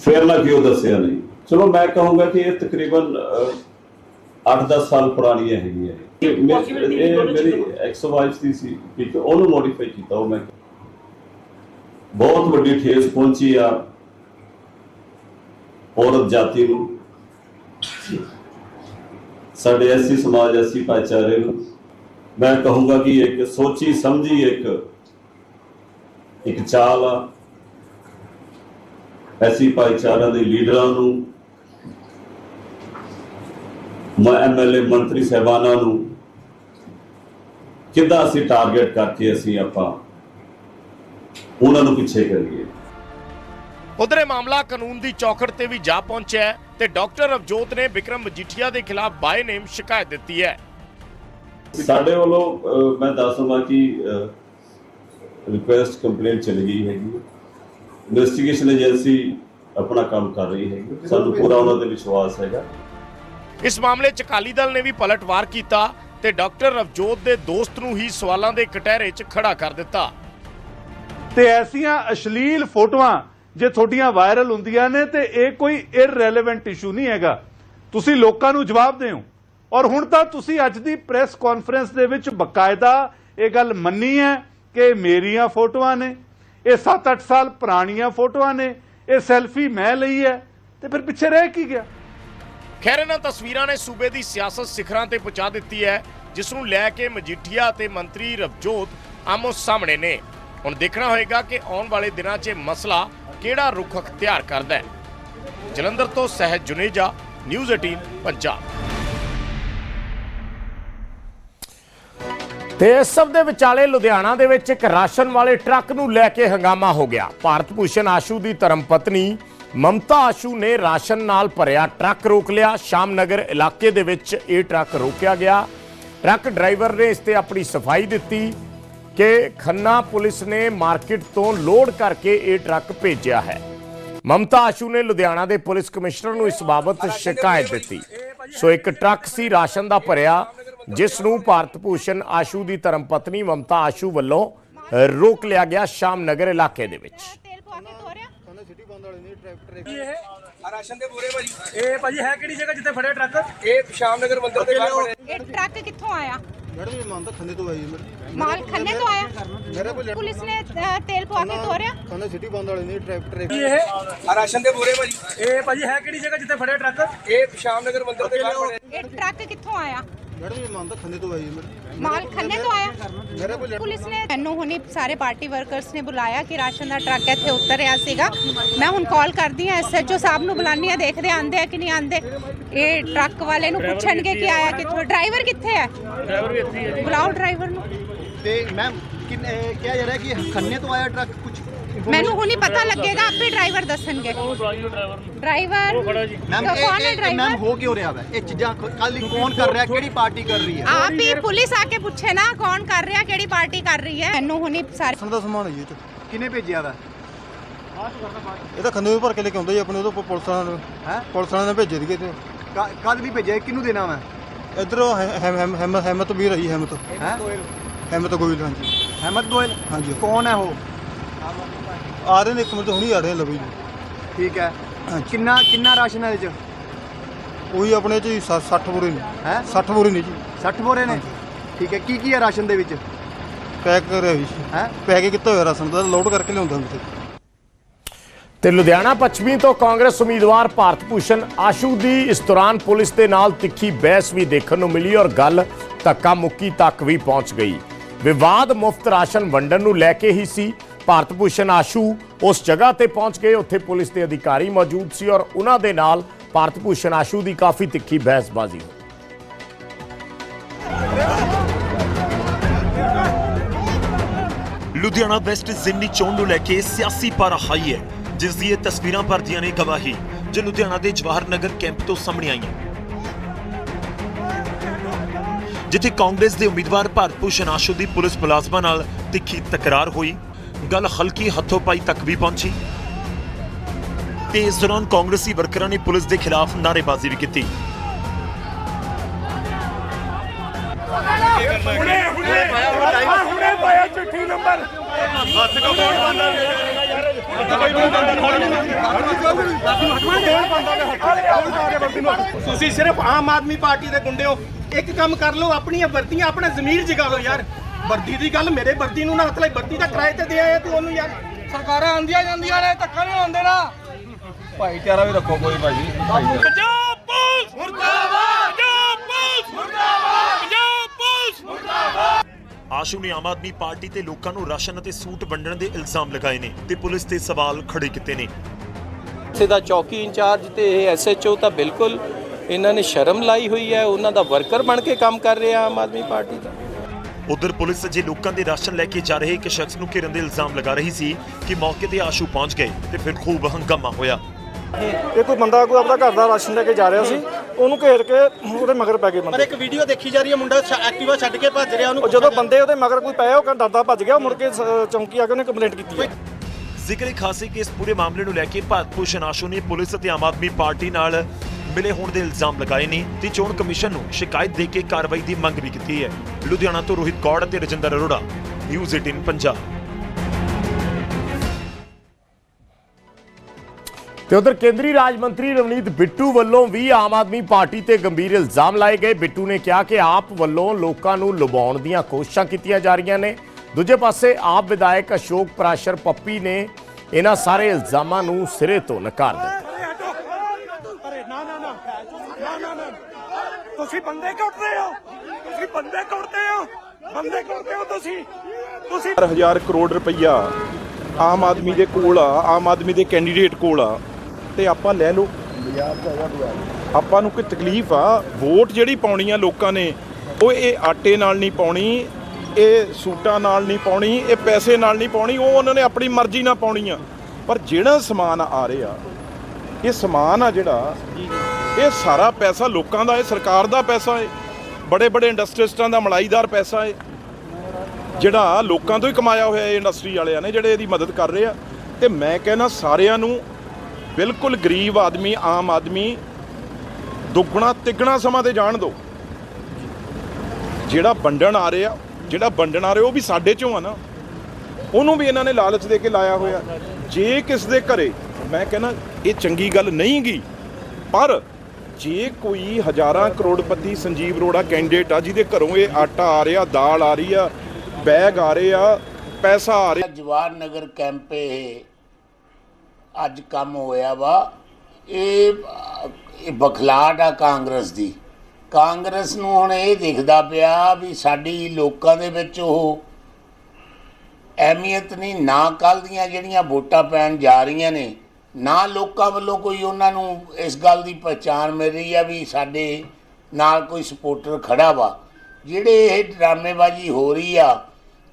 ਫਿਰ ਨਾ ਕਿਉਂ ਦੱਸਿਆ ਨਹੀਂ ਚਲੋ ਮੈਂ ਕਹੂੰਗਾ ਕਿ ਇਹ ਤਕਰੀਬਨ 8-10 ਸਾਲ ਪੁਰਾਣੀ ਹੈਗੀ ਹੈ ਇਹ ਮੇਰੀ
ਚੀਜ਼ਾਂ।
ਐਕਸਰਸਾਈਜ਼ ਦੀ ਸੀ ਕਿ ਉਹਨੂੰ ਮੋਡੀਫਾਈ ਕੀਤਾ ਉਹ ਮੈਂ ਬਹੁਤ ਵੱਡੀ ਠੇਸ ਪਹੁੰਚੀ ਆ ਔਰਤ ਜਾਤੀ ਨੂੰ। ਸਾਡੇ ਐਸੀ ਸਮਾਜ, ਐਸੀ ਭਾਈਚਾਰੇ ਨੂੰ ਮੈਂ ਕਹੂੰਗਾ ਕਿ ਇੱਕ ਸੋਚੀ ਸਮਝੀ ਇੱਕ ਇੱਕ ਚਾਲ ਆ। ਐਸੀ ਭਾਈਚਾਰਾ ਦੇ ਲੀਡਰਾਂ ਨੂੰ, ਮੈਂ ਐਮਐਲਏ ਮੰਤਰੀ ਸਹਿਬਾਨਾਂ ਨੂੰ ਕਿੱਦਾਂ ਅਸੀਂ ਟਾਰਗੇਟ ਕਰਕੇ ਅਸੀਂ ਆਪਾਂ ਉਹਨਾਂ ਨੂੰ ਪਿੱਛੇ ਕਰੀਏ?
ਉਧਰ ਇਹ ਮਾਮਲਾ ਕਾਨੂੰਨ ਦੀ ਚੌਖੜ ਤੇ ਵੀ ਜਾ ਪਹੁੰਚਿਆ ਹੈ ਤੇ ਡਾਕਟਰ ਅਵਜੋਤ ਨੇ ਵਿਕਰਮ ਮਜੀਠੀਆ ਦੇ ਖਿਲਾਫ ਬਾਏ ਨੇਮ ਸ਼ਿਕਾਇਤ ਦਿੱਤੀ ਹੈ।
ਸਾਡੇ ਵੱਲੋਂ ਅਹ, ਮੈਂ ਦੱਸ ਦਵਾਂ ਕਿ ਰਿਕੁਐਸਟ ਕੰਪਲੇਂਟ ਚਲੀ ਗਈ ਹੈਗੀ। ਇਨਵੈਸਟੀਗੇਸ਼ਨ ਏਜੰਸੀ ਆਪਣਾ ਕੰਮ ਕਰ ਰਹੀ ਹੈਗੀ। ਸਾਨੂੰ ਪੂਰਾ ਉਹਨਾਂ ਤੇ ਵਿਸ਼ਵਾਸ ਹੈਗਾ।
ਇਸ ਮਾਮਲੇ 'ਚ ਅਕਾਲੀ ਦਲ ਨੇ ਵੀ ਪਲਟਵਾਰ ਕੀਤਾ ਤੇ ਡਾਕਟਰ ਅਵਜੋਤ ਦੇ ਦੋਸਤ ਨੂੰ ਹੀ ਸਵਾਲਾਂ ਦੇ ਕਟਹਿਰੇ 'ਚ ਖੜਾ ਕਰ ਦਿੱਤਾ।
ਤੇ ਐਸੀਆਂ ਅਸ਼ਲੀਲ ਫੋਟੋਆਂ ਜੇ ਤੁਹਾਡੀਆਂ ਵਾਇਰਲ ਹੁੰਦੀਆਂ ਨੇ ਤੇ ਇਹ ਕੋਈ ਇਰਰੈਲੇਵੈਂਟ ਇਸ਼ੂ ਨਹੀਂ ਹੈਗਾ। ਤੁਸੀਂ ਲੋਕਾਂ ਨੂੰ ਜਵਾਬ ਦਿਓ। ਔਰ ਹੁਣ ਤਾਂ ਤੁਸੀਂ ਅੱਜ ਦੀ ਪ੍ਰੈਸ ਕਾਨਫਰੰਸ ਦੇ ਵਿੱਚ ਬਕਾਇਦਾ ਇਹ ਗੱਲ ਮੰਨੀ ਹੈ ਕਿ ਮੇਰੀਆਂ ਫੋਟੋਆਂ ਨੇ, ਇਹ 7-8 ਸਾਲ ਪੁਰਾਣੀਆਂ ਫੋਟੋਆਂ ਨੇ, ਇਹ ਸੈਲਫੀ ਮੈਂ ਲਈ ਹੈ ਤੇ ਫਿਰ ਪਿੱਛੇ ਰਹਿ ਕੀ ਗਿਆ?
ਖੈਰ, ਇਹਨਾਂ ਤਸਵੀਰਾਂ ਨੇ ਸੂਬੇ ਦੀ ਸਿਆਸਤ ਸਿਖਰਾਂ ਤੇ ਪਹੁੰਚਾ ਦਿੱਤੀ ਹੈ, ਜਿਸ ਨੂੰ ਲੈ ਕੇ ਮਜੀਠੀਆ ਅਤੇ ਮੰਤਰੀ ਰਵਜੋਤ ਆਮੋ ਸਾਹਮਣੇ ਨੇ। ਹੁਣ ਦੇਖਣਾ ਹੋਏਗਾ ਕਿ ਆਉਣ ਵਾਲੇ ਦਿਨਾਂ 'ਚ ਇਹ ਮਸਲਾ ਕਿਹੜਾ ਰੁਖ ਅਖਤਿਆਰ ਕਰਦਾ ਹੈ? ਜਲੰਧਰ ਤੋਂ ਸਹਿਜ ਜੁਨੇਜਾ, ਨਿਊਜ਼ 18 ਪੰਜਾਬ। ਤੇ ਇਸ ਸਭ ਦੇ ਵਿਚਾਲੇ ਲੁਧਿਆਣਾ ਦੇ ਵਿੱਚ ਇੱਕ ਰਾਸ਼ਨ ਵਾਲੇ ਟਰੱਕ ਨੂੰ ਲੈ ਕੇ ਹੰਗਾਮਾ ਹੋ ਗਿਆ। ਭਾਰਤ ਭੂਸ਼ਣ ਆਸ਼ੂ ਦੀ ਧਰਮ ਪਤਨੀ ਮਮਤਾ ਆਸ਼ੂ ਨੇ ਰਾਸ਼ਨ ਨਾਲ ਭਰਿਆ ਟਰੱਕ ਰੋਕ ਲਿਆ। ਸ਼ਾਮਨਗਰ ਇਲਾਕੇ ਦੇ ਵਿੱਚ ਇਹ ਟਰੱਕ ਰੋਕਿਆ ਗਿਆ। ਟਰੱਕ ਡਰਾਈਵਰ ਨੇ ਇਸ ਤੇ ਆਪਣੀ ਸਫ਼ਾਈ ਦਿੱਤੀ। ਕਿ ਖੰਨਾ ਪੁਲਿਸ ਨੇ ਮਾਰਕੀਟ ਤੋਂ ਲੋਡ ਕਰਕੇ ਇਹ ਟਰੱਕ ਭੇਜਿਆ ਹੈ। ਮਮਤਾ ਆਸ਼ੂ ਨੇ ਲੁਧਿਆਣਾ ਦੇ ਪੁਲਿਸ ਕਮਿਸ਼ਨਰ ਨੂੰ ਇਸ ਬਾਬਤ ਸ਼ਿਕਾਇਤ ਦਿੱਤੀ। ਸੋ ਇੱਕ ਟਰੱਕ ਸੀ ਰਾਸ਼ਨ ਦਾ ਭਰਿਆ ਜਿਸ ਨੂੰ ਭਾਰਤ ਭੂਸ਼ਣ ਆਸ਼ੂ ਦੀ ਧਰਮ ਪਤਨੀ ਮਮਤਾ ਆਸ਼ੂ ਵੱਲੋਂ ਰੋਕ ਲਿਆ ਗਿਆ ਸ਼ਾਮਨਗਰ ਇਲਾਕੇ ਦੇ ਵਿੱਚ।
ਇਹ ਰਾਸ਼ਨ ਦੇ ਪੂਰੇ ਭਾਜੀ।
ਇਹ ਭਾਜੀ। ਹੈ ਕਿਹੜੀ ਜਗ੍ਹਾ ਜਿੱਥੇ ਫੜਿਆ ਟਰੱਕ?
ਇਹ ਸ਼ਾਮਨਗਰ ਮੰਦਿਰ ਦੇ ਬਾਹਰ
ਇਹ ਟਰੱਕ ਕਿੱਥੋਂ ਆਇਆ?
ਮੈਡਮ ਇਹ ਮੰਨ ਤਾਂ ਖੰਨੇ ਤੋਂ ਆਈ ਹੈ ਮੇਰੀ।
ਮਾਲ ਖੰਨੇ ਤੋਂ ਆਇਆ?
ਮੇਰੇ ਕੋਲ
ਪੁਲਿਸ ਨੇ ਅ, ਤੇਲ ਪਵਾ ਕੇ ਤੋਰਿਆ?
ਖੰਨੇ ਸਿਟੀ ਬੰਦ ਵਾਲੇ ਨੇ ਟਰੈਕਟਰ
ਇਹ?
ਆ ਰਾਸ਼ਨ ਦੇ ਪੂਰੇ ਭਾਜੀ।
ਇਹ ਭਾਜੀ ਹੈ ਕਿਹੜੀ ਜਗ੍ਹਾ ਜਿੱਥੇ ਫੜਿਆ ਟਰੱਕ?
ਇਹ ਸ਼ਾਮਨਗਰ ਮੰਦਿਰ ਦੇ ਬਾਹਰ ਬਣੇ
ਇਹ ਟਰੱਕ ਕਿੱਥੋਂ ਆਇਆ?
ਮੈਡਮ ਇਹ ਤਾਂ ਖੰਨੇ ਤੋਂ ਆਈ ਹੈ
ਮਾਲ ਖੰਨੇ ਤੋਂ ਆਇਆ?
ਮੇਰੇ ਕੋਲ
ਪੁਲਿਸ ਨੇ ਮੈਨੂੰ ਹੁਣੀ ਸਾਰੇ ਪਾਰਟੀ ਵਰਕਰਸ ਨੇ ਬੁਲਾਇਆ ਕਿ ਰਾਸ਼ਨ ਦਾ ਟਰੱਕ ਇੱਥੇ ਉਤਰ ਰਿਹਾ ਸੀਗਾ। ਮੈਂ ਹੁਣ ਕਾਲ ਕਰਦੀ ਹਾਂ ਐਸਐਚਓ ਸਾਹਿਬ ਨੂੰ ਬੁਲਾਨੀ ਆ ਦੇਖਦੇ ਹਾਂ ਆਂਦੇ ਆ ਕਿ ਨਹੀਂ ਆਂਦੇ ਇਹ ਟਰੱਕ ਵਾਲੇ ਨੂੰ ਪੁੱਛਣਗੇ ਕਿ ਆਇਆ ਕਿੱਥੋਂ। ਡਰਾਈਵਰ ਕਿੱਥੇ ਹੈ? ਡਰਾਈਵਰ ਵੀ ਇੱਥੇ ਹੈ ਬੁਲਾਓ ਡਰਾਈਵਰ ਨੂੰ।
ਤੇ ਮੈਮ ਕਿਹਾ ਜਾ ਰਿਹਾ ਕਿ ਖੰਨੇ ਤੋਂ ਆਇਆ ਟਰੱਕ ਕੁਝ
ਮੈਨੂੰ ਹੁਣੀ ਪਤਾ ਲੱਗੇਗਾ ਆਪੇ ਡਰਾਈਵਰ ਦੱਸਣਗੇ। ਡਰਾਈਵਰ
ਮੈਮ
ਤਾਂ ਕੌਣ ਹੈ
ਇਹ ਮੈਮ
ਡਰਾਈਵਰ
ਹੋ ਕਿਉਂ ਰਿਹਾ ਵਾ? ਇਹ ਚੀਜ਼ਾਂ ਕੱਲ ਕੌਣ ਕਰ ਰਿਹਾ ਕਿਹੜੀ ਪਾਰਟੀ ਕਰ ਰਹੀ ਹੈ?
ਆਪ ਹੀ ਪੁਲਿਸ ਆ ਕੇ ਪੁੱਛੇ ਨਾ ਕੌਣ ਕਰ ਰਿਹਾ ਕਿਹੜੀ ਪਾਰਟੀ ਕਰ ਰਹੀ ਹੈ। ਮੈਨੂੰ ਹੁਣੀ ਸਾਰੇ
ਸੁਣ ਦਾ ਸਮਾਨ ਹੈ ਜੀ ਇਹ ਚ। ਕਿਨੇ ਭੇਜਿਆ ਵਾ?
ਇਹ ਤਾਂ ਤੋਂ ਭਰ ਕੇ ਲੈ ਕੇ ਆਉਂਦੇ ਜੀ ਆਪਣੇ ਉਦੋਂ ਪੁਲਿਸ ਵਾਲਿਆਂ ਨੇ
ਹੈ?
ਪੁਲਿਸ ਵਾਲਿਆਂ ਨੇ ਭੇਜੇ ਸੀਗੇ ਤੇ
ਕੱਲ ਵੀ ਭੇਜਿਆ ਕਿਹਨੂੰ ਦੇਣਾ ਵਾ?
ਇੱਧਰ ਹਿੰਮਤ ਵੀਰ ਆਈ ਹਿੰਮਤ।
ਹੈ?
ਹਿੰਮਤ ਗੋਇਲ ਹਾਂਜੀ।
ਅਹਿਮਦ ਗੋਇਲ?
ਹਾਂਜੀ।
ਕੌਣ ਹੈ ਉਹ?
ਆ ਰਹੇ ਨੇ ਇੱਕ ਮਿੰਟ ਹੁਣੀ ਆ ਰਹੇ ਲਵੀ ਜੀ।
ਠੀਕ ਹੈ। ਕਿੰਨਾ ਕਿੰਨਾ ਰਾਸ਼ਨ ਹੈ ਇਹਦੇ ਚ?
ਉਹੀ ਆਪਣੇ ਚ 60 ਬੋਰੇ ਨੇ।
ਹੈ?
60 ਬੋਰੇ ਨੇ ਜੀ।
60 ਬੋਰੇ ਨੇ? ਠੀਕ ਹੈ ਕੀ ਕੀ ਹੈ ਰਾਸ਼ਨ ਦੇ ਵਿੱਚ?
ਪੈਕ ਕਰਿਆ ਹੋਈ ਸੀ
ਹੈ?
ਪੈਕ ਕੀਤਾ ਹੋਇਆ ਰਸਨ ਦਾ ਲੋਡ ਕਰਕੇ ਲਿਆਉਂਦਾ ਹੁੰਦੇ
ਤੇ। ਲੁਧਿਆਣਾ ਪੱਛਮੀ ਤੋਂ ਕਾਂਗਰਸ ਉਮੀਦਵਾਰ ਭਾਰਤ ਭੂਸ਼ਣ ਆਸ਼ੂ ਦੀ ਇਸ ਦੌਰਾਨ ਪੁਲਿਸ ਦੇ ਨਾਲ ਤਿੱਖੀ ਬਹਿਸ ਵੀ ਦੇਖਣ ਨੂੰ ਮਿਲੀ ਔਰ ਗੱਲ ਧੱਕਾ ਮੁੱਕੀ ਤੱਕ ਵੀ ਪਹੁੰਚ ਗਈ। ਵਿਵਾਦ ਮੁਫਤ ਰਾਸ਼ਨ ਵੰਡਣ ਨੂੰ ਲੈ ਕੇ ਹੀ ਸੀ। ਭਾਰਤ ਭੂਸ਼ਣ ਆਸ਼ੂ ਉਸ ਜਗ੍ਹਾ ਤੇ ਪਹੁੰਚ ਗਏ। ਉੱਥੇ ਪੁਲਿਸ ਦੇ ਅਧਿਕਾਰੀ ਮੌਜੂਦ ਸੀ ਔਰ ਉਹਨਾਂ ਦੇ ਨਾਲ ਭਾਰਤ ਭੂਸ਼ਣ ਆਸ਼ੂ ਦੀ ਕਾਫੀ ਤਿੱਖੀ ਬਹਿਸਬਾਜ਼ੀ ਹੋਈ।
ਲੁਧਿਆਣਾ ਵੈਸਟ ਜ਼ਿਮਨੀ ਚੋਣ ਨੂੰ ਲੈ ਕੇ ਸਿਆਸੀ ਪਾਰਾ ਹਾਈ ਹੈ, ਜਿਸ ਦੀ ਇਹ ਤਸਵੀਰਾਂ ਭਰਦੀਆਂ ਨੇ ਗਵਾਹੀ, ਜੋ ਲੁਧਿਆਣਾ ਦੇ ਜਵਾਹਰ ਨਗਰ ਕੈਂਪ ਤੋਂ ਸਾਹਮਣੇ ਆਈਆਂ। ਜਿੱਥੇ ਕਾਂਗਰਸ ਦੇ ਉਮੀਦਵਾਰ ਭਾਰਤ ਭੂਸ਼ਣ ਆਸ਼ੂ ਦੀ ਪੁਲਿਸ ਮੁਲਾਜ਼ਮਾਂ ਨਾਲ ਤਿੱਖੀ ਤਕਰਾਰ ਹੋਈ ਗੱਲ ਹਲਕੀ ਹੱਥੋਂ ਪਾਈ ਤੱਕ ਵੀ ਪਹੁੰਚੀ। ਤੇ ਇਸ ਦੌਰਾਨ ਕਾਂਗਰਸੀ ਵਰਕਰਾਂ ਨੇ ਪੁਲਿਸ ਦੇ ਖਿਲਾਫ ਨਾਅਰੇਬਾਜ਼ੀ ਵੀ ਕੀਤੀ।
ਤੁਸੀਂ ਸਿਰਫ ਆਮ ਆਦਮੀ ਪਾਰਟੀ ਦੇ ਗੁੰਡੇ ਹੋ। ਇੱਕ ਕੰਮ ਕਰ ਲਓ ਆਪਣੀਆਂ ਵਰਦੀਆਂ ਆਪਣਾ ਜ਼ਮੀਰ ਜਗਾ ਲਓ ਯਾਰ। ਵਰਦੀ ਦੀ ਗੱਲ ਮੇਰੇ ਵਰਦੀ ਨੂੰ ਨਾ ਹੱਥ ਲਾਈ ਵਰਦੀ ਤਾਂ ਕਿਰਾਏ ਤੇ ਦੇ ਆਇਆ ਤੂੰ ਉਹਨੂੰ ਯਾਰ। ਸਰਕਾਰਾਂ ਆਂਦੀਆਂ ਜਾਂਦੀਆਂ ਨੇ ਧੱਕਾ ਨਹੀਂ ਹੁੰਦੇ ਨਾ। ਭਾਈਚਾਰਾ ਵੀ ਰੱਖੋ ਕੋਈ ਭਾਜੀ ਪੰਜਾਬ ਪੁਲਿਸ ਮੁਰਦਾਬਾਦ। ਪੰਜਾਬ ਪੁਲਿਸ ਮੁਰਦਾਬਾਦ। ਪੰਜਾਬ ਪੁਲਿਸ ਮੁਰਦਾਬਾਦ।
ਆਸ਼ੂ ਨੇ ਆਮ ਆਦਮੀ ਪਾਰਟੀ ਤੇ ਲੋਕਾਂ ਨੂੰ ਰਾਸ਼ਨ ਅਤੇ ਸੂਟ ਵੰਡਣ ਦੇ ਇਲਜ਼ਾਮ ਲਗਾਏ ਨੇ ਤੇ ਪੁਲਿਸ ਤੇ ਸਵਾਲ ਖੜੇ ਕੀਤੇ ਨੇ।
ਇੱਥੇ ਦਾ ਚੌਕੀ ਇੰਚਾਰਜ ਤੇ ਇਹ ਐਸਐਚਓ ਤਾਂ ਬਿਲਕੁਲ ਇਹਨਾਂ ਨੇ ਸ਼ਰਮ ਲਾਈ ਹੋਈ ਹੈ ਉਹਨਾਂ ਦਾ ਵਰਕਰ ਬਣ ਕੇ ਕੰਮ ਕਰ ਰਿਹਾ ਆਮ ਆਦਮੀ ਪਾਰਟੀ ਦਾ।
ਉਧਰ ਪੁਲਿਸ ਜੇ ਲੋਕਾਂ ਦੇ ਰਾਸ਼ਨ ਲੈ ਕੇ ਜਾ ਰਹੇ ਇੱਕ ਸ਼ਖਸ ਨੂੰ ਘੇਰਨ ਦੇ ਇਲਜ਼ਾਮ ਲਗਾ ਰਹੀ ਸੀ ਕਿ ਮੌਕੇ ਤੇ ਆਸ਼ੂ ਪਹੁੰਚ ਗਏ ਤੇ ਫਿਰ ਖੂਬ ਹੰਗਾਮਾ ਹੋਇਆ।
ਇਹ ਕੋਈ ਬੰਦਾ ਕੋਈ ਆਪਣਾ ਘਰ ਦਾ ਰਾਸ਼ਨ ਲੈ ਕੇ ਜਾ ਰਿਹਾ ਸੀ ਉਹਨੂੰ ਘੇਰ ਕੇ ਉਹਦੇ ਮਗਰ ਪੈ ਗਏ
ਪਰ
ਬੰਦੇ
ਇੱਕ ਵੀਡੀਓ ਦੇਖੀ ਜਾ ਰਹੀ ਹੈ ਮੁੰਡਾ ਛ- ਐਕਟਿਵਾ ਛੱਡ ਕੇ ਭੱਜ ਰਿਹਾ ਉਹਨੂੰ
ਉਹ ਜਦੋਂ ਬੰਦੇ ਉਹਦੇ ਮਗਰ ਕੋਈ ਪਏ ਉਹ ਕਹਿੰਦਾ ਡਰਦਾ ਭੱਜ ਗਿਆ ਉਹ ਮੁੜ ਕੇ ਸ- ਚੌਂਕੀ ਆ ਕੇ ਉਹਨੇ ਕੰਪਲੇਂਟ ਕੀਤੀ ਹੈ।
ਜ਼ਿਕਰ ਖਾਸੀ ਕਿ ਇਸ ਪੂਰੇ ਮਾਮਲੇ ਨੂੰ ਲੈ ਕੇ ਭਾਰਤ ਭੂਸ਼ਣ ਆਸ਼ੂ ਨੇ ਪੁਲਿਸ ਅਤੇ ਆਮ ਆਦਮੀ ਪਾਰਟੀ ਨਾਲ ਮਿਲੇ ਹੋਣ ਦੇ ਇਲਜ਼ਾਮ ਲਗਾਏ ਨੇ ਤੇ ਚੋਣ ਕਮਿਸ਼ਨ ਨੂੰ ਸ਼ਿਕਾਇਤ ਦੇ ਕੇ ਕਾਰਵਾਈ ਦੀ ਮੰਗ ਵੀ ਕੀਤੀ ਹੈ। ਲੁਧਿਆਣਾ ਤੋਂ ਰੋਹਿਤ ਕੌੜ ਅਤੇ ਰਜਿੰਦਰ ਅਰੋੜਾ, ਨਿਊਜ਼ 18 ਪੰਜਾਬ।
ਤੇ ਉਧਰ ਕੇਂਦਰੀ ਰਾਜ ਮੰਤਰੀ ਰਵਨੀਤ ਬਿੱਟੂ ਵੱਲੋਂ ਵੀ ਆਮ ਆਦਮੀ ਪਾਰਟੀ ਤੇ ਗੰਭੀਰ ਇਲਜ਼ਾਮ ਲਾਏ ਗਏ। ਬਿੱਟੂ ਨੇ ਕਿਹਾ ਕਿ ਆਪ ਵੱਲੋਂ ਲੋਕਾਂ ਨੂੰ ਲੁਭਾਉਣ ਦੀਆਂ ਕੋਸ਼ਿਸ਼ਾਂ ਕੀਤੀਆਂ ਜਾ ਰਹੀਆਂ ਨੇ। ਦੂਜੇ ਪਾਸੇ, ਆਪ ਵਿਧਾਇਕ ਅਸ਼ੋਕ ਪ੍ਰਾਸ਼ਰ ਪੱਪੀ ਨੇ ਇਹਨਾਂ ਸਾਰੇ ਇਲਜ਼ਾਮਾਂ ਨੂੰ ਸਿਰੇ ਤੋਂ ਨਕਾਰ ਦਿੱਤਾ।
ਤੁਸੀਂ ਬੰਦੇ ਕੁੱਟਦੇ ਹੋ? ਤੁਸੀਂ ਬੰਦੇ ਕੁੱਟਦੇ ਹੋ? ਬੰਦੇ ਕੁੱਟਦੇ ਹੋ ਤੁਸੀਂ? ਤੁਸੀਂ
ਹਜ਼ਾਰ ਕਰੋੜ ਰੁਪਈਆ ਆਮ ਆਦਮੀ ਦੇ ਕੋਲ ਆ, ਆਮ ਆਦਮੀ ਦੇ ਕੈਂਡੀਡੇਟ ਕੋਲ ਆ। ਤੇ ਆਪਾਂ ਲੈ ਲਓ। ਆਪਾਂ ਨੂੰ ਕੋਈ ਤਕਲੀਫ ਆ। ਵੋਟ ਜਿਹੜੀ ਪਾਉਣੀ ਆ ਲੋਕਾਂ ਨੇ, ਉਹ ਇਹ ਆਟੇ ਨਾਲ ਨਹੀਂ ਪਾਉਣੀ, ਇਹ ਸੂਟਾਂ ਨਾਲ ਨਹੀਂ ਪਾਉਣੀ, ਇਹ ਪੈਸੇ ਨਾਲ ਨਹੀਂ ਪਾਉਣੀ, ਉਹ ਉਹਨਾਂ ਨੇ ਆਪਣੀ ਮਰਜ਼ੀ ਨਾਲ ਪਾਉਣੀ ਆ। ਪਰ ਜਿਹੜਾ ਸਮਾਨ ਆ ਰਿਹਾ, ਇਹ ਸਮਾਨ ਆ ਜਿਹੜਾ ਇਹ ਸਾਰਾ ਪੈਸਾ ਲੋਕਾਂ ਦਾ ਹੈ, ਸਰਕਾਰ ਦਾ ਪੈਸਾ ਹੈ ਬੜੇ ਬੜੇ ਇੰਡਸਟਰੀਸਟਾਂ ਦਾ ਮਲਾਈਦਾਰ ਪੈਸਾ ਹੈ। ਜਿਹੜਾ ਲੋਕਾਂ ਤੋਂ ਹੀ ਕਮਾਇਆ ਹੋਇਆ ਇਹ ਇੰਡਸਟਰੀ ਵਾਲਿਆਂ ਨੇ, ਜਿਹੜੇ ਇਹਦੀ ਮਦਦ ਕਰ ਰਹੇ ਆ। ਤੇ ਮੈਂ ਕਹਿੰਦਾ ਸਾਰਿਆਂ ਨੂੰ ਬਿਲਕੁਲ ਗਰੀਬ ਆਦਮੀ, ਆਮ ਆਦਮੀ, ਦੁੱਗਣਾ ਤਿੱਗਣਾ ਸਮਾਂ ਤੇ ਜਾਣ ਦਿਓ ਜਿਹੜਾ ਵੰਡਣ ਆ ਰਿਹਾ, ਜਿਹੜਾ ਵੰਡਣ ਆ ਰਿਹਾ, ਉਹ ਵੀ ਸਾਡੇ ਚੋਂ ਆ ਨਾ। ਉਹਨੂੰ ਵੀ ਇਹਨਾਂ ਨੇ ਲਾਲਚ ਦੇ ਕੇ ਲਾਇਆ ਹੋਇਆ। ਜੇ ਕਿਸ ਦੇ ਘਰੇ, ਮੈਂ ਕਹਿੰਦਾ ਇਹ ਚੰਗੀ ਗੱਲ ਨਹੀਂ ਗੀ ਪਰ ਜੇ ਕੋਈ ਹਜ਼ਾਰਾਂ ਕਰੋੜਪਤੀ ਸੰਜੀਵ ਅਰੋੜਾ ਕੈਂਡੀਡੇਟ ਆ, ਜਿਹਦੇ ਘਰੋਂ ਇਹ ਆਟਾ ਆ ਰਿਹਾ, ਦਾਲ ਆ ਰਹੀ ਆ, ਬੈਗ ਆ ਰਹੇ ਆ, ਪੈਸਾ ਆ ਰਿਹਾ।
ਜਵਾਹਰ ਨਗਰ ਕੈਂਪ ਇਹ ਅੱਜ ਕੰਮ ਹੋਇਆ ਵਾ। ਇਹ ਇਹ ਬਖਲਾਟ ਆ ਕਾਂਗਰਸ ਦੀ। ਕਾਂਗਰਸ ਨੂੰ ਹੁਣ ਇਹ ਦਿਖਦਾ ਪਿਆ ਵੀ ਸਾਡੀ ਲੋਕਾਂ ਦੇ ਵਿੱਚ ਉਹ ਅਹਿਮੀਅਤ ਨਹੀਂ, ਨਾ ਕੱਲ ਦੀਆਂ ਜਿਹੜੀਆਂ ਵੋਟਾਂ ਪੈਣ ਜਾ ਰਹੀਆਂ ਨੇ ਨਾ ਲੋਕਾਂ ਵੱਲੋਂ ਕੋਈ ਉਹਨਾਂ ਨੂੰ ਇਸ ਗੱਲ ਦੀ ਪਛਾਣ ਮਿਲ ਰਹੀ ਆ ਵੀ ਸਾਡੇ ਨਾਲ ਕੋਈ ਸਪੋਰਟਰ ਖੜਾ ਵਾ। ਜਿਹੜੇ ਇਹ ਡਰਾਮੇਬਾਜ਼ੀ ਹੋ ਰਹੀ ਆ,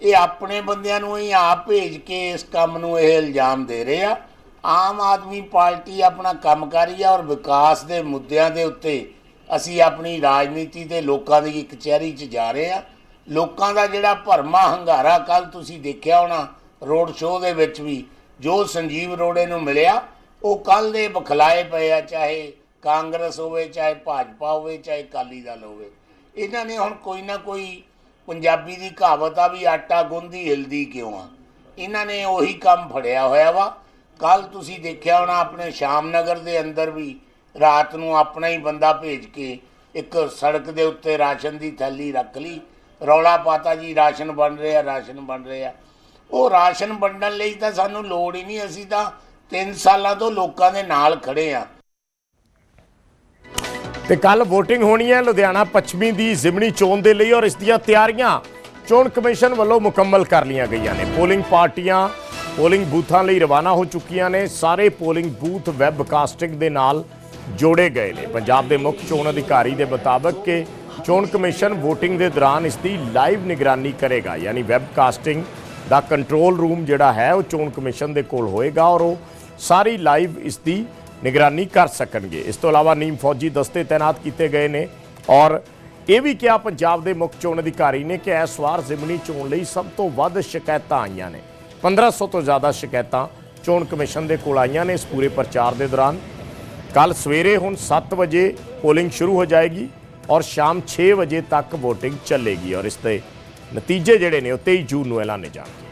ਇਹ ਆਪਣੇ ਬੰਦਿਆਂ ਨੂੰ ਹੀ ਆਪ ਭੇਜ ਕੇ ਇਸ ਕੰਮ ਨੂੰ ਇਹ ਇਲਜ਼ਾਮ ਦੇ ਰਹੇ ਆ। ਆਮ ਆਦਮੀ ਪਾਰਟੀ ਆਪਣਾ ਕੰਮ ਕਰ ਰਹੀ ਆ ਔਰ ਵਿਕਾਸ ਦੇ ਮੁੱਦਿਆਂ ਦੇ ਉੱਤੇ ਅਸੀਂ ਆਪਣੀ ਰਾਜਨੀਤੀ ਤੇ ਲੋਕਾਂ ਦੀ ਕਚਹਿਰੀ 'ਚ ਜਾ ਰਹੇ ਆ। ਲੋਕਾਂ ਦਾ ਜਿਹੜਾ ਭਰਮਾ ਹੰਗਾਰਾ ਕੱਲ ਤੁਸੀਂ ਦੇਖਿਆ ਹੋਣਾ, ਰੋਡ ਸ਼ੋਅ ਦੇ ਵਿੱਚ ਵੀ ਜੋ ਸੰਜੀਵ ਰੋੜੇ ਨੂੰ ਮਿਲਿਆ, ਉਹ ਕੱਲ ਦੇ ਬਖਲਾਏ ਪਏ ਆ, ਚਾਹੇ ਕਾਂਗਰਸ ਹੋਵੇ, ਚਾਹੇ ਭਾਜਪਾ ਹੋਵੇ, ਚਾਹੇ ਅਕਾਲੀ ਦਲ ਹੋਵੇ। ਇਹਨਾਂ ਨੇ ਹੁਣ ਕੋਈ ਨਾ ਕੋਈ ਪੰਜਾਬੀ ਦੀ ਕਹਾਵਤ ਆ ਵੀ ਆਟਾ ਗੁੰਦੀ ਹਿਲਦੀ ਕਿਉਂ ਆ? ਇਹਨਾਂ ਨੇ ਉਹੀ ਕੰਮ ਫੜਿਆ ਹੋਇਆ ਵਾ। ਕੱਲ ਤੁਸੀਂ ਦੇਖਿਆ ਹੋਣਾ ਆਪਣੇ ਸ਼ਾਮ ਨਗਰ ਦੇ ਅੰਦਰ ਵੀ ਰਾਤ ਨੂੰ ਆਪਣਾ ਹੀ ਬੰਦਾ ਭੇਜ ਕੇ ਇੱਕ ਸੜਕ ਦੇ ਉੱਤੇ ਰਾਸ਼ਨ ਦੀ ਥੈਲੀ ਰੱਖ ਲਈ। ਰੌਲਾ ਪਾਤਾ ਜੀ, ਰਾਸ਼ਨ ਬਣ ਰਿਹਾ, ਰਾਸ਼ਨ ਬਣ ਰਿਹਾ। ਉਹ ਰਾਸ਼ਨ ਵੰਡਣ ਲਈ ਤਾਂ ਸਾਨੂੰ ਲੋੜ ਹੀ ਨਹੀਂ, ਅਸੀਂ ਤਾਂ 3 ਸਾਲਾਂ ਤੋਂ ਲੋਕਾਂ ਦੇ ਨਾਲ ਖੜੇ ਆ
ਤੇ ਕੱਲ VOTING ਹੋਣੀ ਹੈ ਲੁਧਿਆਣਾ ਪੱਛਮੀ ਦੀ ਜ਼ਿਮਨੀ ਚੋਣ ਦੇ ਲਈ ਔਰ ਇਸ ਦੀਆਂ ਤਿਆਰੀਆਂ। ਚੋਣ ਕਮਿਸ਼ਨ ਵੱਲੋਂ ਮੁਕੰਮਲ ਕਰ ਲਈਆਂ ਗਈਆਂ ਨੇ। ਪੋਲਿੰਗ ਪਾਰਟੀਆਂ, ਪੋਲਿੰਗ ਬੂਥਾਂ ਲਈ ਰਵਾਨਾ ਹੋ ਚੁੱਕੀਆਂ ਨੇ। ਸਾਰੇ ਪੋਲਿੰਗ ਬੂਥ ਵੈਬ ਕਾਸਟਿੰਗ ਦੇ ਨਾਲ ਜੋੜੇ ਗਏ ਨੇ। ਪੰਜਾਬ ਦੇ ਮੁੱਖ ਚੋਣ ਅਧਿਕਾਰੀ ਦੇ ਮੁਤਾਬਕ ਕਿ ਚੋਣ ਕਮਿਸ਼ਨ VOTING ਦੇ ਦੌਰਾਨ ਇਸ ਦੀ ਲਾਈਵ ਨਿਗਰਾਨੀ ਕਰੇਗਾ, ਯਾਨੀ ਵੈਬ ਕਾਸਟਿੰਗ ਦਾ ਕੰਟਰੋਲ ਰੂਮ ਜਿਹੜਾ ਹੈ, ਉਹ ਚੋਣ ਕਮਿਸ਼ਨ ਦੇ ਕੋਲ ਹੋਏਗਾ ਔਰ ਉਹ ਸਾਰੀ ਲਾਈਵ ਇਸ ਦੀ ਨਿਗਰਾਨੀ ਕਰ ਸਕਣਗੇ। ਇਸ ਤੋਂ ਇਲਾਵਾ ਨੀਮ ਫੌਜੀ ਦਸਤੇ ਤਾਇਨਾਤ ਕੀਤੇ ਗਏ ਨੇ ਔਰ ਇਹ ਵੀ ਕਿਹਾ ਪੰਜਾਬ ਦੇ ਮੁੱਖ ਚੋਣ ਅਧਿਕਾਰੀ ਨੇ ਕਿ ਇਸ ਵਾਰ ਜ਼ਿਮਨੀ ਚੋਣ ਲਈ ਸਭ ਤੋਂ ਵੱਧ ਸ਼ਿਕਾਇਤਾਂ ਆਈਆਂ ਨੇ। 1500 ਤੋਂ ਜ਼ਿਆਦਾ ਸ਼ਿਕਾਇਤਾਂ ਚੋਣ ਕਮਿਸ਼ਨ ਦੇ ਕੋਲ ਆਈਆਂ ਨੇ ਇਸ ਪੂਰੇ ਪ੍ਰਚਾਰ ਦੇ ਦੌਰਾਨ। ਕੱਲ ਸਵੇਰੇ ਹੁਣ 7 ਵਜੇ ਪੋਲਿੰਗ ਸ਼ੁਰੂ ਹੋ ਜਾਏਗੀ ਔਰ ਸ਼ਾਮ 6 ਵਜੇ ਤੱਕ VOTING ਚੱਲੇਗੀ ਔਰ ਇਸ 'ਤੇ ਨਤੀਜੇ ਜਿਹੜੇ ਨੇ ਉਹ 23 ਜੂਨ ਨੂੰ ਐਲਾਨੇ ਜਾਣਗੇ।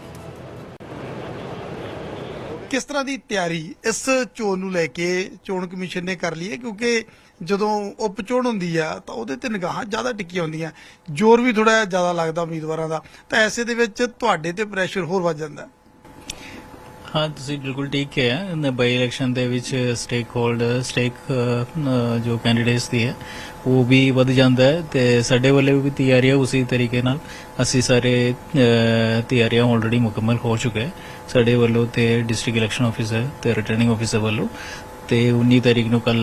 ਕਿਸ ਤਰ੍ਹਾਂ ਦੀ ਤਿਆਰੀ ਇਸ ਚੋਣ ਨੂੰ ਲੈ ਕੇ ਚੋਣ ਕਮਿਸ਼ਨ ਨੇ ਕਰ ਲਈ ਹੈ? ਕਿਉਂਕਿ ਜਦੋਂ ਉਪ ਚੋਣ ਹੁੰਦੀ ਆ ਤਾਂ ਉਹਦੇ ਤੇ ਨਿਗਾਹਾਂ ਜ਼ਿਆਦਾ ਟਿੱਕੀਆਂ ਹੁੰਦੀਆਂ। ਜ਼ੋਰ ਵੀ ਥੋੜਾ ਜ਼ਿਆਦਾ ਲੱਗਦਾ ਉਮੀਦਵਾਰਾਂ ਦਾ। ਤਾਂ ਐਸੇ ਦੇ ਵਿੱਚ ਤੁਹਾਡੇ ਤੇ ਪ੍ਰੈਸ਼ਰ ਹੋਰ ਵੱਧ ਜਾਂਦਾ
ਹਾਂ। ਤੁਸੀਂ ਬਿਲਕੁਲ ਠੀਕ ਕਿਹਾ ਬਾਈ ਇਲੈਕਸ਼ਨ ਦੇ ਵਿੱਚ ਸਟੇਕ ਹੋਲਡਰ ਸਟੇਕ ਜੋ ਕੈਂਡੀਡੇਟਸ ਦੀ ਹੈ ਉਹ ਵੀ ਵੱਧ ਜਾਂਦਾ ਹੈ ਤੇ ਸਾਡੇ ਵੱਲੋਂ ਵੀ ਤਿਆਰੀਆਂ ਉਸੇ ਤਰੀਕੇ ਨਾਲ ਅਸੀਂ ਸਾਰੇ ਅ, ਤਿਆਰੀਆਂ ਆਲਰੇਡੀ ਮੁਕੰਮਲ ਹੋ ਚੁੱਕੇ ਹੈ ਸਾਡੇ ਵੱਲੋਂ ਤੇ ਡਿਸਟ੍ਰਿਕਟ ਇਲੈਕਸ਼ਨ ਆਫੀਸਰ ਤੇ ਰਿਟਰਨਿੰਗ ਆਫੀਸਰ ਵੱਲੋਂ ਤੇ 19 ਤਾਰੀਖ ਨੂੰ ਕੱਲ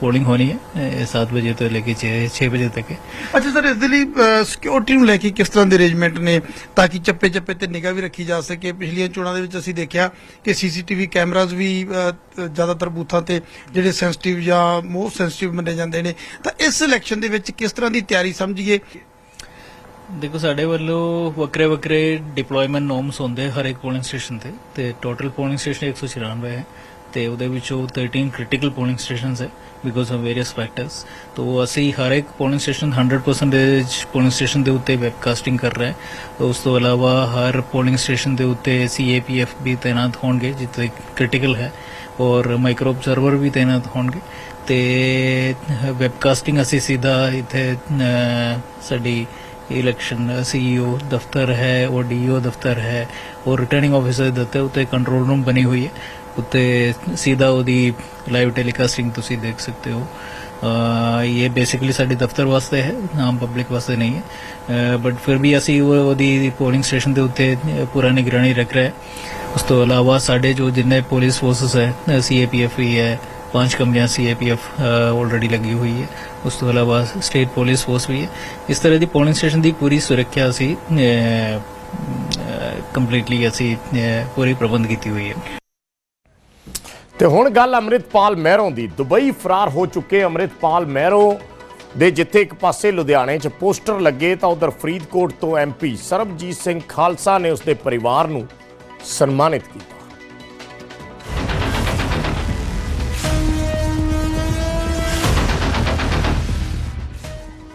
ਪੋਲਿੰਗ ਹੋਣੀ ਹੈ 7 ਵਜੇ ਤੋਂ ਲੈ ਕੇ 6 ਵਜੇ ਤੱਕ ਹੈ।
ਅੱਛਾ ਸਰ ਇਸ ਦੇ ਲਈ ਸਿਕਿਉਰਿਟੀ ਨੂੰ ਲੈ ਕੇ ਕਿਸ ਤਰ੍ਹਾਂ ਦੇ ਅਰੇਂਜਮੈਂਟ ਨੇ ਤਾਂ ਕਿ ਚੱਪੇ ਚੱਪੇ ਤੇ ਨਿਗਾਹ ਵੀ ਰੱਖੀ ਜਾ ਸਕੇ? ਪਿਛਲੀਆਂ ਚੋਣਾਂ ਦੇ ਵਿੱਚ ਅਸੀਂ ਦੇਖਿਆ ਕਿ ਸੀਸੀਟੀਵੀ ਕੈਮਰਾਜ਼ ਵੀ ਜ਼ਿਆਦਾਤਰ ਬੂਥਾਂ ਤੇ ਜਿਹੜੇ ਸੈਂਸਿਟਿਵ ਜਾਂ ਮੋਸਟ ਸੈਂਸਿਟਿਵ ਮੰਨੇ ਜਾਂਦੇ ਨੇ। ਤਾਂ ਇਸ ਇਲੈਕਸ਼ਨ ਦੇ ਵਿੱਚ ਕਿਸ ਤਰ੍ਹਾਂ ਦੀ ਤਿਆਰੀ ਸਮਝੀਏ?
ਦੇਖੋ ਸਾਡੇ ਵੱਲੋਂ ਵੱਖਰੇ ਵੱਖਰੇ ਡਿਪਲੋਇਮੈਂਟ ਨੋਰਮਸ ਹੁੰਦੇ ਹਰ ਇੱਕ ਪੋਲਿੰਗ ਸਟੇਸ਼ਨ ਤੇ ਤੇ ਟੋਟਲ ਪੋਲਿੰਗ ਸਟੇਸ਼ਨ 194 ਹੈ। ਤੇ ਉਹਦੇ ਵਿੱਚੋਂ 13 ਕ੍ਰਿਟੀਕਲ ਪੋਲਿੰਗ ਸਟੇਸ਼ਨਸ ਹੈ ਬਿਕੋਜ਼ ਆਫ ਵੇਰੀਅਸ ਫੈਕਟਰਸ ਤੋਂ ਅਸੀਂ ਹਰ ਇੱਕ ਪੋਲਿੰਗ ਸਟੇਸ਼ਨ 100% ਪੋਲਿੰਗ ਸਟੇਸ਼ਨ ਦੇ ਉੱਤੇ ਵੈਬਕਾਸਟਿੰਗ ਕਰ ਰਹੇ ਹਾਂ। ਉਸ ਤੋਂ ਇਲਾਵਾ ਹਰ ਪੋਲਿੰਗ ਸਟੇਸ਼ਨ ਦੇ ਉੱਤੇ ਸੀਏਪੀਐਫ ਵੀ ਤਾਇਨਾਤ ਹੋਣਗੇ, ਜਿੱਥੇ ਕ੍ਰਿਟੀਕਲ ਹੈ, ਔਰ ਮਾਈਕਰੋ ਆਬਜ਼ਰਵਰ ਵੀ ਤਾਇਨਾਤ ਹੋਣਗੇ। ਤੇ ਵੈਬਕਾਸਟਿੰਗ ਅਸੀਂ ਸਿੱਧਾ ਇੱਥੇ ਸਾਡੀ ਇਲੈਕਸ਼ਨ ਸੀਈਓ ਦਫ਼ਤਰ ਹੈ, ਉਹ ਡੀਓ ਦਫ਼ਤਰ ਹੈ, ਉਹ ਰਿਟਰਨਿੰਗ ਆਫੀਸਰ ਦੇ ਉੱਤੇ ਕੰਟਰੋਲ ਰੂਮ ਬਣੀ ਹੋਈ ਹੈ। ਉੱਤੇ ਸਿੱਧਾ ਉਹਦੀ ਲਾਈਵ ਟੈਲੀਕਾਸਟਿੰਗ ਤੁਸੀਂ ਦੇਖ ਸਕਦੇ ਹੋ। ਇਹ ਬੇਸਿਕਲੀ ਸਾਡੇ ਦਫ਼ਤਰ ਵਾਸਤੇ ਹੈ, ਆਮ ਪਬਲਿਕ ਵਾਸਤੇ ਨਹੀਂ ਹੈ। ਬਟ ਫਿਰ ਵੀ ਅਸੀਂ ਉਹਦੀ ਪੋਲਿੰਗ ਸਟੇਸ਼ਨ ਦੇ ਉੱਤੇ ਪੂਰਾ ਨਿਗਰਾਨੀ ਰੱਖ ਰਿਹਾ ਉਸ ਤੋਂ ਇਲਾਵਾ ਸਾਡੇ ਜੋ ਜਿੰਨੇ ਪੁਲਿਸ ਫੋਰਸਸ ਹੈ ਸੀਏਪੀਐਫ ਵੀ ਹੈ, ਪੰਜ ਕੰਪਨੀਆਂ ਸੀਏਪੀਐਫ ਆਲਰੇਡੀ ਲੱਗੀ ਹੋਈ ਹੈ। ਉਸ ਤੋਂ ਇਲਾਵਾ ਸਟੇਟ ਪੁਲਿਸ ਫੋਰਸ ਵੀ ਹੈ। ਇਸ ਤਰ੍ਹਾਂ ਦੀ ਪੋਲਿੰਗ ਸਟੇਸ਼ਨ ਦੀ ਪੂਰੀ ਸੁਰੱਖਿਆ ਅਸੀਂ ਕੰਪਲੀਟਲੀ ਅਸੀਂ ਪੂਰੀ ਪ੍ਰਬੰਧ ਕੀਤੀ ਹੋਈ ਹੈ।
ਤੇ ਹੁਣ ਗੱਲ ਅੰਮ੍ਰਿਤਪਾਲ ਮਹਿਰੋਂ ਦੀ। ਦੁਬਈ ਫਰਾਰ ਹੋ ਚੁੱਕੇ ਅੰਮ੍ਰਿਤਪਾਲ ਮਹਿਰੋਂ ਦੇ ਜਿੱਥੇ ਇੱਕ ਪਾਸੇ ਲੁਧਿਆਣੇ 'ਚ ਪੋਸਟਰ ਲੱਗੇ ਤਾਂ ਉਧਰ ਫਰੀਦਕੋਟ ਤੋਂ ਐਮਪੀ ਸਰਬਜੀਤ ਸਿੰਘ ਖਾਲਸਾ ਨੇ ਉਸਦੇ ਪਰਿਵਾਰ ਨੂੰ ਸਨਮਾਨਿਤ ਕੀਤਾ।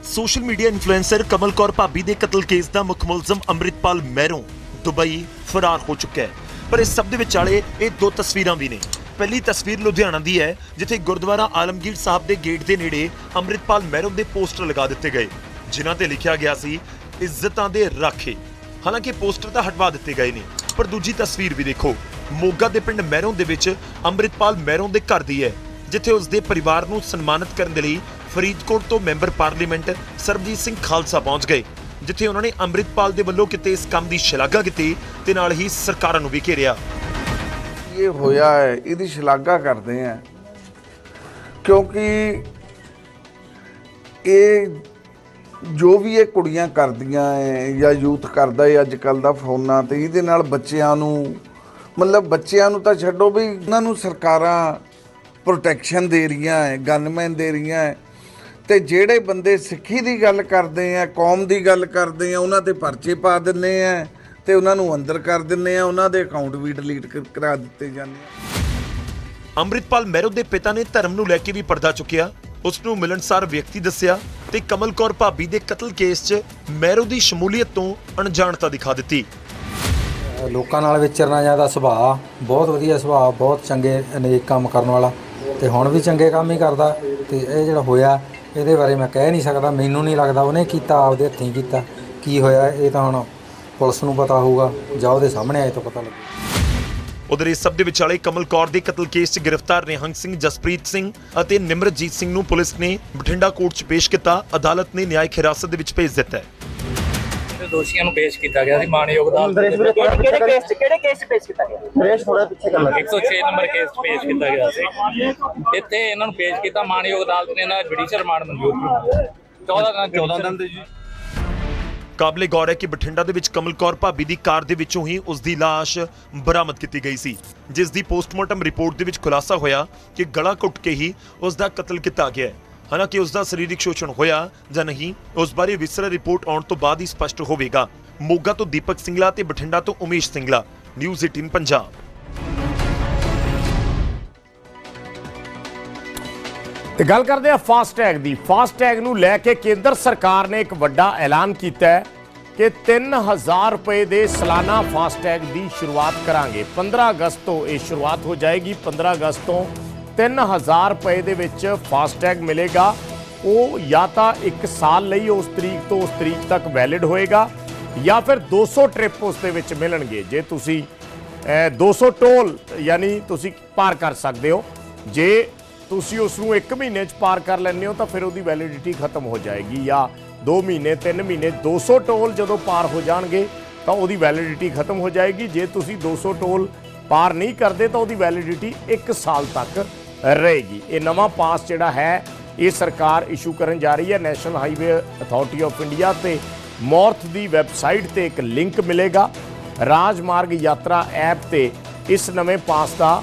Social media influencer Kamal Kaur Bhabhi ਦੇ ਕਤਲ ਕੇਸ ਦਾ ਮੁੱਖ ਮੁਲਜ਼ਮ ਅੰਮ੍ਰਿਤਪਾਲ ਮਹਿਰੋਂ ਦੁਬਈ ਫਰਾਰ ਹੋ ਚੁੱਕਾ ਹੈ। ਪਰ ਇਸ ਸਭ ਦੇ ਵਿਚਾਲੇ ਇਹ ਦੋ ਤਸਵੀਰਾਂ ਵੀ ਨੇ। ਪਹਿਲੀ ਤਸਵੀਰ ਲੁਧਿਆਣਾ ਦੀ ਹੈ, ਜਿੱਥੇ ਗੁਰਦੁਆਰਾ ਆਲਮਗੀਰ ਸਾਹਿਬ ਦੇ ਗੇਟ ਦੇ ਨੇੜੇ ਅੰਮ੍ਰਿਤਪਾਲ ਮਹਿਰੋਂ ਦੇ ਪੋਸਟਰ ਲਗਾ ਦਿੱਤੇ ਗਏ, ਜਿਨ੍ਹਾਂ ਤੇ ਲਿਖਿਆ ਗਿਆ ਸੀ, ਇੱਜ਼ਤਾਂ ਦੇ ਰਾਖੇ। ਹਾਲਾਂਕਿ ਪੋਸਟਰ ਤਾਂ ਹਟਵਾ ਦਿੱਤੇ ਗਏ ਨੇ, ਪਰ ਦੂਜੀ ਤਸਵੀਰ ਵੀ ਦੇਖੋ। ਮੋਗਾ ਦੇ ਪਿੰਡ ਮਹਿਰੋਂ ਦੇ ਵਿੱਚ ਅੰਮ੍ਰਿਤਪਾਲ ਮਹਿਰੋਂ ਦੇ ਘਰ ਦੀ ਹੈ, ਜਿੱਥੇ ਉਸ ਦੇ ਪਰਿਵਾਰ ਨੂੰ ਸਨਮਾਨਿਤ ਕਰਨ ਦੇ ਲਈ ਫਰੀਦਕੋਟ ਤੋਂ ਮੈਂਬਰ ਪਾਰਲੀਮੈਂਟ ਸਰਬਜੀਤ ਸਿੰਘ ਖਾਲਸਾ ਪਹੁੰਚ ਗਏ, ਜਿੱਥੇ ਉਹਨਾਂ ਨੇ ਅੰਮ੍ਰਿਤਪਾਲ ਦੇ ਵੱਲੋਂ ਕੀਤੇ ਇਸ ਕੰਮ ਦੀ ਸ਼ਲਾਘਾ ਕੀਤੀ ਤੇ ਨਾਲ ਹੀ ਸਰਕਾਰਾਂ ਨੂੰ ਵੀ ਘੇਰਿਆ।
ਇਹ ਹੋਇਆ ਹੈ, ਇਹਦੀ ਸ਼ਲਾਘਾ ਕਰਦੇ ਆ ਕਿਉਂਕਿ ਇਹ ਜੋ ਵੀ ਇਹ ਕੁੜੀਆਂ ਕਰਦੀਆਂ ਐ, ਜਾਂ ਯੂਥ ਕਰਦਾ ਹੈ ਅੱਜ ਕੱਲ ਦਾ ਫੋਨਾਂ ਤੇ, ਇਹਦੇ ਨਾਲ ਬੱਚਿਆਂ ਨੂੰ, ਮਤਲਬ ਬੱਚਿਆਂ ਨੂੰ ਤਾਂ ਛੱਡੋ ਵੀ ਉਹਨਾਂ ਨੂੰ ਸਰਕਾਰਾਂ ਪ੍ਰੋਟੈਕਸ਼ਨ ਦੇ ਰਹੀਆਂ ਐ ਗਨਮੈਨ ਦੇ ਰਹੀਆਂ ਐ। ਤੇ ਜਿਹੜੇ ਬੰਦੇ ਸਿੱਖੀ ਦੀ ਗੱਲ ਕਰਦੇ ਆ, ਕੌਮ ਦੀ ਗੱਲ ਕਰਦੇ ਆ, ਉਹਨਾਂ ਤੇ ਪਰਚੇ ਪਾ ਦਿੰਨੇ ਆ। ਤੇ ਉਹਨਾਂ ਨੂੰ ਅੰਦਰ ਕਰ ਦਿੰਨੇ ਆ ਉਹਨਾਂ ਦੇ ਅਕਾਊਂਟ ਵੀ ਡਿਲੀਟ ਕਰਾ ਦਿੱਤੇ ਜਾਂਦੇ ਆ
ਅੰਮ੍ਰਿਤਪਾਲ ਮਹਿਰੋ ਦੇ ਪਿਤਾ ਨੇ ਧਰਮ ਨੂੰ ਲੈ ਕੇ ਵੀ ਪਰਦਾ ਚੁੱਕਿਆ। ਉਸ ਨੂੰ ਮਿਲਣਸਾਰ ਵਿਅਕਤੀ ਦੱਸਿਆ ਤੇ ਕਮਲ ਕੌਰ ਭਾਬੀ ਦੇ ਕਤਲ ਕੇਸ 'ਚ ਮਹਿਰੋ ਦੀ ਸ਼ਮੂਲੀਅਤ ਤੋਂ ਅਣਜਾਣਤਾ ਦਿਖਾ ਦਿੱਤੀ।
ਲੋਕਾਂ ਨਾਲ ਵਿਚਰਨਾ ਜਾਂਦਾ ਸੁਭਾਅ ਬਹੁਤ ਵਧੀਆ ਸੁਭਾਅ ਬਹੁਤ ਚੰਗੇ ਅਨੇਕ ਕੰਮ ਕਰਨ ਵਾਲਾ ਤੇ ਹੁਣ ਵੀ ਚੰਗੇ ਕੰਮ ਹੀ ਕਰਦਾ ਤੇ ਇਹ ਜਿਹੜਾ ਹੋਇਆ ਇਹਦੇ ਬਾਰੇ ਮੈਂ ਕਹਿ ਨਹੀਂ ਸਕਦਾ ਮੈਨੂੰ ਨਹੀਂ ਲੱਗਦਾ ਉਹਨੇ ਕੀਤਾ ਆਪਦੇ ਹੱਥੀਂ ਕੀਤਾ ਕੀ ਹੋਇਆ ਇਹ ਤਾਂ ਹੁਣ ਪੁਲਿਸ ਨੂੰ ਪਤਾ ਹੋਊਗਾ ਜਾਂ ਉਹਦੇ ਸਾਹਮਣੇ ਆਏ ਤਾਂ ਪਤਾ ਲੱਗੂ।
ਉਧਰ ਇਸ ਸਭ ਦੇ ਵਿਚਾਲੇ ਕਮਲ ਕੌਰ ਦੇ ਕਤਲ ਕੇਸ 'ਚ ਗ੍ਰਿਫਤਾਰ ਨਿਹੰਗ ਸਿੰਘ ਜਸਪ੍ਰੀਤ ਸਿੰਘ ਅਤੇ ਨਿਮਰਤਜੀਤ ਸਿੰਘ ਨੂੰ ਪੁਲਿਸ ਨੇ ਬਠਿੰਡਾ ਕੋਰਟ 'ਚ ਪੇਸ਼ ਕੀਤਾ ਅਦਾਲਤ ਨੇ ਨਿਆਇਕ ਹਿਰਾਸਤ ਦੇ ਵਿੱਚ ਭੇਜ ਦਿੱਤਾ ਹੈ।
ਦੋਸ਼ੀਆਂ ਨੂੰ ਪੇਸ਼ ਕੀਤਾ ਗਿਆ ਸੀ ਮਾਨਯੋਗ ਅਦਾਲਤ ਦੇ
ਕਿਹੜੇ ਕੇਸ ਚ ਕਿਹੜੇ ਕੇਸ ਚ ਪੇਸ਼ ਕੀਤਾ ਗਿਆ? ਨਰੇਸ਼ ਥੋੜਾ ਪਿੱਛੇ ਕਰ ਲੱਗਾ
106 ਨੰਬਰ ਕੇਸ 'ਚ ਪੇਸ਼ ਕੀਤਾ ਗਿਆ ਸੀ। ਇੱਥੇ ਇਹਨਾਂ ਨੂੰ ਪੇਸ਼ ਕੀਤਾ ਮਾਨਯੋਗ ਅਦਾਲਤ ਨੇ ਇਹਨਾਂ ਦਾ ਜੁਡੀਸ਼ੀਅਲ ਰਿਮਾਂਡ ਮਨਜ਼ੂਰ ਕੀਤਾ। 14 ਦਿਨ 14 ਦਿਨ ਦੇ ਜੀ।
ਕਾਬਲੇ ਗੌਰ ਹੈ ਕਿ ਬਠਿੰਡਾ ਦੇ ਵਿੱਚ ਕਮਲ ਕੌਰ ਭਾਬੀ ਦੀ ਕਾਰ ਦੇ ਵਿੱਚੋਂ ਹੀ ਉਸ ਦੀ ਲਾਸ਼ ਬਰਾਮਦ ਕੀਤੀ ਗਈ ਸੀ, ਜਿਸ ਦੀ ਪੋਸਟਮਾਰਟਮ ਰਿਪੋਰਟ ਦੇ ਵਿੱਚ ਖੁਲਾਸਾ ਹੋਇਆ ਕਿ ਗਲਾ ਘੁੱਟ ਕੇ ਹੀ ਉਸ ਦਾ ਕਤਲ ਕੀਤਾ ਗਿਆ ਹੈ। ਹਾਲਾਂਕਿ ਉਸ ਦਾ ਸਰੀਰਕ ਸ਼ੋਸ਼ਣ ਹੋਇਆ ਜਾਂ ਨਹੀਂ, ਉਸ ਬਾਰੇ ਵਿਸਰਾ ਰਿਪੋਰਟ ਆਉਣ ਤੋਂ ਬਾਅਦ ਹੀ ਸਪਸ਼ਟ ਹੋਵੇਗਾ। ਮੋਗਾ ਤੋਂ ਦੀਪਕ ਸਿੰਗਲਾ ਤੇ ਬਠਿੰਡਾ ਤੋਂ ਉਮੇਸ਼ ਸਿੰਗਲਾ, ਨਿਊਜ਼ 18 ਪੰਜਾਬ।
ਤੇ ਗੱਲ ਕਰਦੇ ਆ ਫਾਸਟੈਗ ਦੀ। ਫਾਸਟੈਗ ਨੂੰ ਲੈ ਕੇ ਕੇਂਦਰ ਸਰਕਾਰ ਨੇ ਇੱਕ ਵੱਡਾ ਐਲਾਨ ਕੀਤਾ ਹੈ ਕਿ 3000 ਰੁਪਏ ਦੇ ਸਾਲਾਨਾ ਫਾਸਟੈਗ ਦੀ ਸ਼ੁਰੂਆਤ ਕਰਾਂਗੇ। 15 ਅਗਸਤ ਤੋਂ ਇਹ ਸ਼ੁਰੂਆਤ ਹੋ ਜਾਏਗੀ। 15 ਅਗਸਤ ਤੋਂ 3000 ਰੁਪਏ ਦੇ ਵਿੱਚ ਫਾਸਟੈਗ ਮਿਲੇਗਾ। ਉਹ ਜਾਂ ਤਾਂ 1 ਸਾਲ ਲਈ ਉਸ ਤਰੀਕ ਤੋਂ ਉਸ ਤਰੀਕ ਤੱਕ ਵੈਲਿਡ ਹੋਏਗਾ ਜਾਂ ਫਿਰ 200 ਟ੍ਰਿਪ ਉਸ ਦੇ ਵਿੱਚ ਮਿਲਣਗੇ। ਜੇ ਤੁਸੀਂ ਅਹ, 200 ਟੋਲ ਯਾਨੀ ਤੁਸੀਂ ਪਾਰ ਕਰ ਸਕਦੇ ਹੋ। ਜੇ ਤੁਸੀਂ ਉਸ ਨੂੰ 1 ਮਹੀਨੇ ਚ ਪਾਰ ਕਰ ਲੈਂਦੇ ਹੋ ਤਾਂ ਫਿਰ ਉਹਦੀ ਵੈਲਿਡਿਟੀ ਖਤਮ ਹੋ ਜਾਏਗੀ ਜਾਂ 2 ਮਹੀਨੇ 3 ਮਹੀਨੇ 200 ਟੋਲ ਜਦੋਂ ਪਾਰ ਹੋ ਜਾਣਗੇ ਤਾਂ ਉਹਦੀ ਵੈਲਿਡਿਟੀ ਖਤਮ ਹੋ ਜਾਏਗੀ। ਜੇ ਤੁਸੀਂ 200 ਟੋਲ ਪਾਰ ਨਹੀਂ ਕਰਦੇ ਤਾਂ ਉਹਦੀ ਵੈਲਿਡਿਟੀ 1 ਸਾਲ ਤੱਕ ਰਹੇਗੀ। ਇਹ ਨਵਾਂ ਪਾਸ ਜਿਹੜਾ ਹੈ, ਇਹ ਸਰਕਾਰ ਇਸ਼ੂ ਕਰਨ ਜਾ ਰਹੀ ਹੈ। National highway authority of India ਤੇ ਮੌਰਥ ਦੀ ਵੈਬਸਾਈਟ ਤੇ ਇੱਕ ਲਿੰਕ ਮਿਲੇਗਾ। ਰਾਜਮਾਰਗ ਯਾਤਰਾ ਐਪ ਤੇ ਇਸ ਨਵੇਂ ਪਾਸ ਦਾ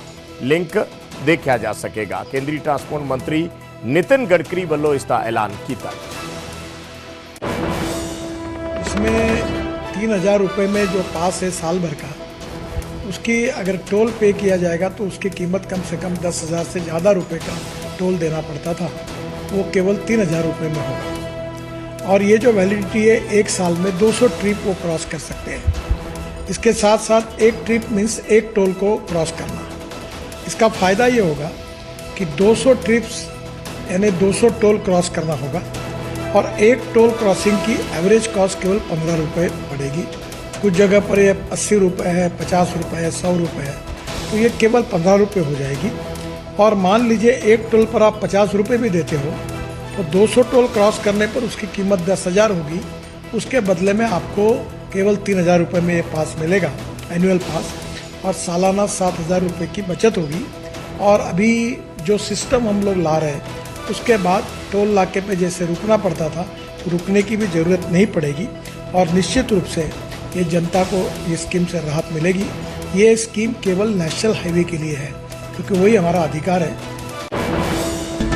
ਲਿੰਕ ਦੇਖਿਆ ਜਾ ਸਕੇਗਾ ਕੇਂਦਰੀ ਟਰਾਂਸਪੋਰਟ ਮੰਤਰੀ ਨਿਤਿਨ ਗਡਕਰੀ ਵੱਲੋਂ ਇਸ ਦਾ ਐਲਾਨ ਕੀਤਾ ਗਿਆ
इसमें तीन हजार रुपये में जो पास है साल भर का उसकी अगर टोल पे किया जाएगा तो उसकी कीमत कम से कम दस हजार से ज़्यादा रुपए का टोल देना पड़ता था वो केवल तीन हजार रुपये में होगा और ये जो वैलिडिटी है एक साल में 200 ट्रिप वो क्रॉस कर सकते हैं इसके साथ साथ एक ट्रिप मीन्स एक टोल को क्रॉस करना इसका फ़ायदा ये होगा कि 200 ट्रिप्स यानी 200 टोल क्रॉस करना होगा और एक टोल क्रॉसिंग की एवरेज कॉस्ट केवल पंद्रह रुपये पड़ेगी। कुछ जगह पर ये अस्सी रुपये है, पचास रुपये है, सौ रुपये है तो ये केवल पंद्रह रुपये हो जाएगी। और मान लीजिए एक टोल पर आप पचास रुपये भी देते हो तो 200 टोल क्रॉस करने पर उसकी कीमत दस हज़ार होगी। उसके बदले में आपको केवल तीन हज़ार रुपये में ये पास मिलेगा एनुअल पास और सालाना सात हज़ार रुपये की बचत होगी। और अभी जो सिस्टम हम लोग ला रहे हैं, उसके बाद टोल नाके पे जैसे रुकना पड़ता था तो रुकने की भी ज़रूरत नहीं पड़ेगी। और निश्चित रूप से ये जनता को ये स्कीम से राहत मिलेगी। ये स्कीम केवल नेशनल हाईवे के लिए है, क्योंकि वही हमारा अधिकार है।